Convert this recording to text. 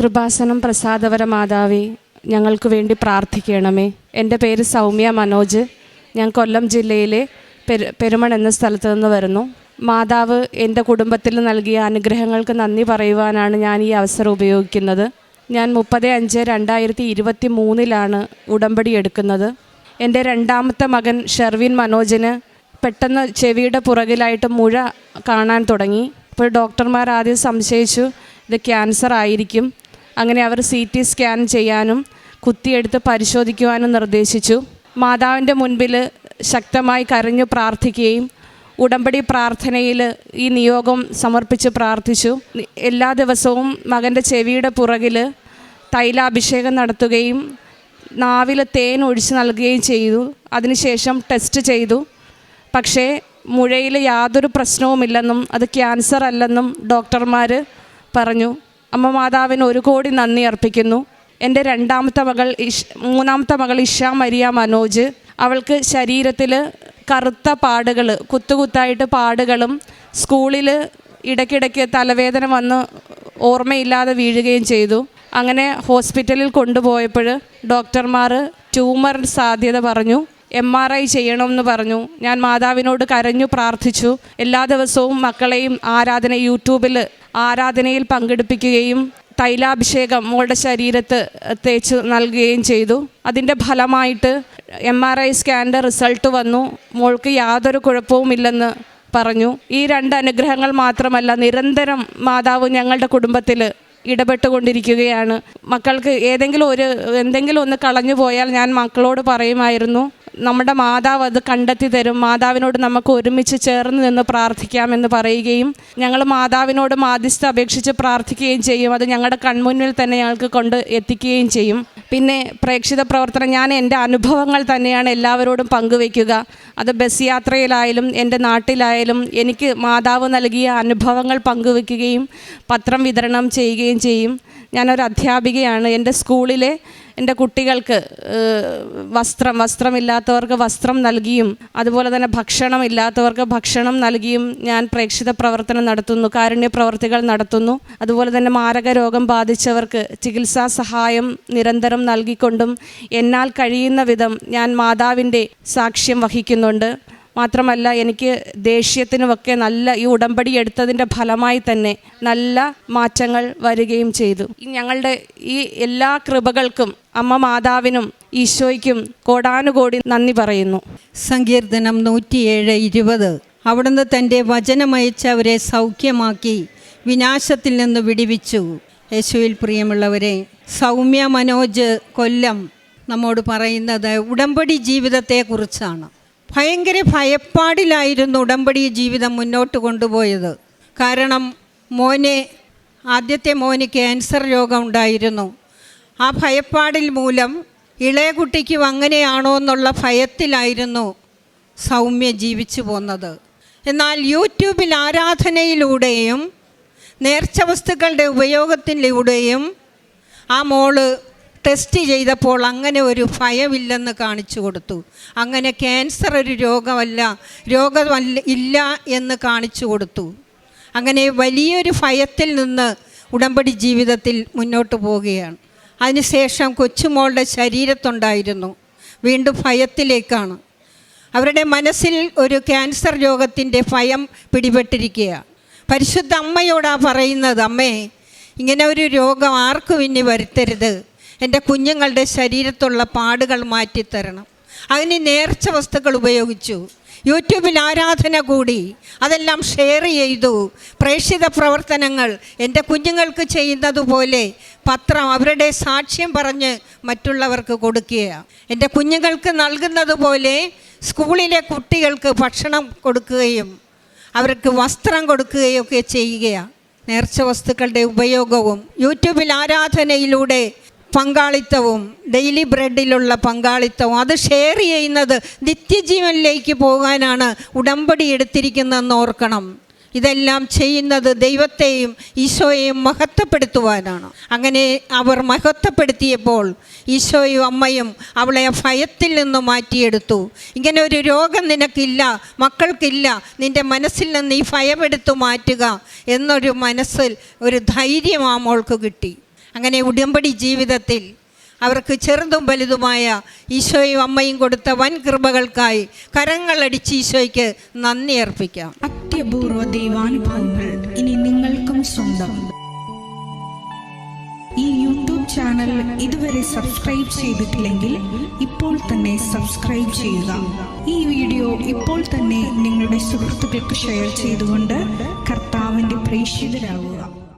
കൃപാസനം പ്രസാദവര മാതാവേ ഞങ്ങൾക്ക് വേണ്ടി പ്രാർത്ഥിക്കണമേ. എന്റെ പേര് സൗമ്യ മനോജ്. ഞാൻ കൊല്ലം ജില്ലയിലെ പെരു പെരുമൺ എന്ന സ്ഥലത്ത് നിന്ന് വരുന്നു. മാതാവ് എന്റെ കുടുംബത്തിൽ നൽകിയ അനുഗ്രഹങ്ങൾക്ക് നന്ദി പറയുവാനാണ് ഞാൻ ഈ അവസരം ഉപയോഗിക്കുന്നത്. ഞാൻ മുപ്പത് അഞ്ച് രണ്ടായിരത്തി ഇരുപത്തി മൂന്നിലാണ് ഉടമ്പടി എടുക്കുന്നത്. എന്റെ രണ്ടാമത്തെ മകൻ ഷെർവിൻ മനോജിന് പെട്ടെന്ന് ചെവിയുടെ പുറകിലായിട്ട് മുഴ കാണാൻ തുടങ്ങി. അപ്പോൾ ഡോക്ടർമാർ ആദ്യം സംശയിച്ചു ഇത് ക്യാൻസർ ആയിരിക്കും. അങ്ങനെ അവർ സി ടി സ്കാൻ ചെയ്യാനും കുത്തിയെടുത്ത് പരിശോധിക്കുവാനും നിർദ്ദേശിച്ചു. മാതാവിന്റെ മുൻപിൽ ശക്തമായി കരഞ്ഞു പ്രാർത്ഥിക്കുകയും ഉടമ്പടി പ്രാർത്ഥനയിൽ ഈ നിയോഗം സമർപ്പിച്ച് പ്രാർത്ഥിച്ചു. എല്ലാ ദിവസവും മകന്റെ ചെവിയുടെ പുറകിൽ തൈലാഭിഷേകം നടത്തുകയും നാവിൽ തേൻ ഒഴിച്ച് നൽകുകയും ചെയ്തു. അതിനുശേഷം ടെസ്റ്റ് ചെയ്തു. പക്ഷേ മുഴയിൽ യാതൊരു പ്രശ്നവുമില്ലെന്നും അത് ക്യാൻസർ അല്ലെന്നും ഡോക്ടർമാർ പറഞ്ഞു. അമ്മ മാതാവിന് ഒരു കോടി നന്ദി അർപ്പിക്കുന്നു. എന്റെ രണ്ടാമത്തെ മകൾ ഇഷ് മൂന്നാമത്തെ മകൾ ഇഷ മരിയ മനോജ്. അവൾക്ക് ശരീരത്തിൽ കറുത്ത പാടുകൾ കുത്തുകുത്തായിട്ട് പാടുകളും സ്കൂളിൽ ഇടയ്ക്കിടയ്ക്ക് തലവേദന വന്ന് ഓർമ്മയില്ലാതെ വീഴുകയും ചെയ്തു. അങ്ങനെ ഹോസ്പിറ്റലിൽ കൊണ്ടുപോയപ്പോൾ ഡോക്ടർമാർ ട്യൂമർ സാധ്യത പറഞ്ഞു. എം ആർ ഐ ചെയ്യണമെന്ന് പറഞ്ഞു. ഞാൻ മാതാവിനോട് കരഞ്ഞു പ്രാർത്ഥിച്ചു. എല്ലാ ദിവസവും മക്കളെയും ആരാധന യൂട്യൂബിൽ ആരാധനയിൽ പങ്കെടുപ്പിക്കുകയും തൈലാഭിഷേകം മോളുടെ ശരീരത്ത് തേച്ച് നൽകുകയും ചെയ്തു. അതിന്റെ ഫലമായിട്ട് എം ആർ ഐ സ്കാനിന്റെ റിസൾട്ട് വന്നു. മോൾക്ക് യാതൊരു കുഴപ്പവുമില്ലെന്ന് പറഞ്ഞു. ഈ രണ്ട് അനുഗ്രഹങ്ങൾ മാത്രമല്ല നിരന്തരം മാതാവ് ഞങ്ങളുടെ കുടുംബത്തിൽ ഇടപെട്ടുകൊണ്ടിരിക്കുകയാണ്. മക്കൾക്ക് ഏതെങ്കിലും ഒരു എന്തെങ്കിലും ഒന്ന് കളഞ്ഞു പോയാൽ ഞാൻ മക്കളോട് പറയുമായിരുന്നു നമ്മുടെ മാതാവ് അത് കണ്ടെത്തി തരും. മാതാവിനോട് നമുക്ക് ഒരുമിച്ച് ചേർന്ന് നിന്ന് പ്രാർത്ഥിക്കാമെന്ന് പറയുകയും ഞങ്ങൾ മാതാവിനോട് മാധ്യസ്ഥ അപേക്ഷിച്ച് പ്രാർത്ഥിക്കുകയും ചെയ്യും. അത് ഞങ്ങളുടെ കൺമുന്നിൽ തന്നെ ഞങ്ങൾക്ക് കൊണ്ട് എത്തിക്കുകയും ചെയ്യും. പിന്നെ പ്രേക്ഷിത പ്രവർത്തനം ഞാൻ എന്റെ അനുഭവങ്ങൾ തന്നെയാണ് എല്ലാവരോടും പങ്കുവയ്ക്കുക. അത് ബസ് യാത്രയിലായാലും എന്റെ നാട്ടിലായാലും എനിക്ക് മാതാവ് നൽകിയ അനുഭവങ്ങൾ പങ്കുവയ്ക്കുകയും പത്രം വിതരണം ചെയ്യുകയും ചെയ്യും. ഞാനൊരു അധ്യാപികയാണ്. എന്റെ സ്കൂളിലെ എന്റെ കുട്ടികൾക്ക് വസ്ത്രം വസ്ത്രമില്ലാത്തവർക്ക് വസ്ത്രം നൽകിയും അതുപോലെ തന്നെ ഭക്ഷണം ഇല്ലാത്തവർക്ക് ഭക്ഷണം നൽകിയും ഞാൻ പ്രേക്ഷിത പ്രവർത്തനം നടത്തുന്നു കാരുണ്യ പ്രവർത്തികൾ നടത്തുന്നു. അതുപോലെ തന്നെ മാരക രോഗം ബാധിച്ചവർക്ക് ചികിത്സാ സഹായം നിരന്തരം നൽകിക്കൊണ്ടും എന്നാൽ കഴിയുന്ന വിധം ഞാൻ മാതാവിന്റെ സാക്ഷ്യം വഹിക്കുന്നുണ്ട്. മാത്രമല്ല എനിക്ക് ദേഷ്യത്തിനുമൊക്കെ നല്ല ഈ ഉടമ്പടി എടുത്തതിന്റെ ഫലമായി തന്നെ നല്ല മാറ്റങ്ങൾ വരികയും ചെയ്തു. ഞങ്ങളുടെ ഈ എല്ലാ കൃപകൾക്കും അമ്മ മാതാവിനും ഈശോയ്ക്കും കോടാനുകോടി നന്ദി പറയുന്നു. സങ്കീർത്തനം നൂറ്റിയേഴ് ഇരുപത്. അവിടുന്ന് തന്റെ വചനമയച്ച് അവരെ സൗഖ്യമാക്കി വിനാശത്തിൽ നിന്ന് വിടിവിച്ചു. യേശുവിൽ പ്രിയമുള്ളവരെ സൗമ്യ മനോജ് കൊല്ലം നമ്മോട് പറയുന്നത് ഉടമ്പടി ജീവിതത്തെക്കുറിച്ചാണ്. ഭയങ്കര ഭയപ്പാടിലായിരുന്നു ഉടമ്പടി ജീവിതം മുന്നോട്ട് കൊണ്ടുപോയത്. കാരണം മോനെ ആദ്യത്തെ മോന് ക്യാൻസർ രോഗം ഉണ്ടായിരുന്നു ആ ഭയപ്പാടിൽ മൂലം ഇളയ കുട്ടിക്കും അങ്ങനെയാണോ എന്നുള്ള ഭയത്തിലായിരുന്നു സൗമ്യ ജീവിച്ചു പോന്നത്. എന്നാൽ യൂട്യൂബിൽ ആരാധനയിലൂടെയും നേർച്ച വസ്തുക്കളുടെ ഉപയോഗത്തിലൂടെയും ആ മോൾ ടെസ്റ്റ് ചെയ്തപ്പോൾ അങ്ങനെ ഒരു ഭയമില്ലെന്ന് കാണിച്ചു കൊടുത്തു. അങ്ങനെ ക്യാൻസർ ഒരു രോഗമല്ല രോഗമല്ല ഇല്ല എന്ന് കാണിച്ചു കൊടുത്തു. അങ്ങനെ വലിയൊരു ഭയത്തിൽ നിന്ന് ഉടമ്പടി ജീവിതത്തിൽ മുന്നോട്ട് പോവുകയാണ്. അതിനുശേഷം കൊച്ചുമോളുടെ ശരീരത്തുണ്ടായിരുന്നു. വീണ്ടും ഭയത്തിലേക്കാണ്. അവരുടെ മനസ്സിൽ ഒരു ക്യാൻസർ രോഗത്തിന്റെ ഭയം പിടിപെട്ടിരിക്കുക പരിശുദ്ധ അമ്മയോടാ പറയുന്നത് അമ്മേ ഇങ്ങനെ ഒരു രോഗം ആർക്കും ഇനി വരുത്തരുത്. എന്റെ കുഞ്ഞുങ്ങളുടെ ശരീരത്തുള്ള പാടുകൾ മാറ്റിത്തരണം. അതിന് നേർച്ച വസ്തുക്കൾ ഉപയോഗിച്ചു. യൂട്യൂബിൽ ആരാധന കൂടി. അതെല്ലാം ഷെയർ ചെയ്തു. പ്രേക്ഷിത പ്രവർത്തനങ്ങൾ എന്റെ കുഞ്ഞുങ്ങൾക്ക് ചെയ്യുന്നതുപോലെ പത്രം അവരുടെ സാക്ഷ്യം പറഞ്ഞ് മറ്റുള്ളവർക്ക് കൊടുക്കുക എന്റെ കുഞ്ഞുങ്ങൾക്ക് നൽകുന്നത് പോലെ സ്കൂളിലെ കുട്ടികൾക്ക് ഭക്ഷണം കൊടുക്കുകയും അവർക്ക് വസ്ത്രം കൊടുക്കുകയൊക്കെ ചെയ്യുകയാണ്. നേർച്ച വസ്തുക്കളുടെ ഉപയോഗവും യൂട്യൂബിൽ ആരാധനയിലൂടെ പങ്കാളിത്തവും ഡെയിലി ബ്രെഡിലുള്ള പങ്കാളിത്തവും അത് ഷെയർ ചെയ്യുന്നത് നിത്യജീവനിലേക്ക് പോകാനാണ് ഉടമ്പടി എടുത്തിരിക്കുന്നതെന്ന് ഓർക്കണം. ഇതെല്ലാം ചെയ്യുന്നത് ദൈവത്തെയും ഈശോയെയും മഹത്വപ്പെടുത്തുവാനാണ്. അങ്ങനെ അവർ മഹത്വപ്പെടുത്തിയപ്പോൾ ഈശോയും അമ്മയും അവളെ ഭയത്തിൽ നിന്ന് മാറ്റിയെടുത്തു. ഇങ്ങനെ ഒരു രോഗം നിനക്കില്ല മക്കൾക്കില്ല നിന്റെ മനസ്സിൽ നിന്ന് ഈ ഭയമെടുത്തു മാറ്റുക എന്നൊരു മനസ്സിൽ ഒരു ധൈര്യം ആ മോൾക്ക് കിട്ടി. അങ്ങനെ ഉടമ്പടി ജീവിതത്തിൽ അവർക്ക് ചെറുതും വലുതുമായ ഈശോയും അമ്മയും കൊടുത്ത വൻ കൃപകൾക്കായി കരങ്ങളടിച്ച് ഈശോയ്ക്ക് നന്ദി അർപ്പിക്കാം. അത്യപൂർവ ദൈവാനുഭവങ്ങൾ ഇനി നിങ്ങൾക്കും സ്വന്തം. ഈ യൂട്യൂബ് ചാനൽ ഇതുവരെ സബ്സ്ക്രൈബ് ചെയ്തിട്ടില്ലെങ്കിൽ ഇപ്പോൾ തന്നെ സബ്സ്ക്രൈബ് ചെയ്യുക. ഈ വീഡിയോ ഇപ്പോൾ തന്നെ നിങ്ങളുടെ സുഹൃത്തുക്കൾക്ക് ഷെയർ ചെയ്തുകൊണ്ട് കർത്താവിന്റെ പ്രേക്ഷിതരാകുക.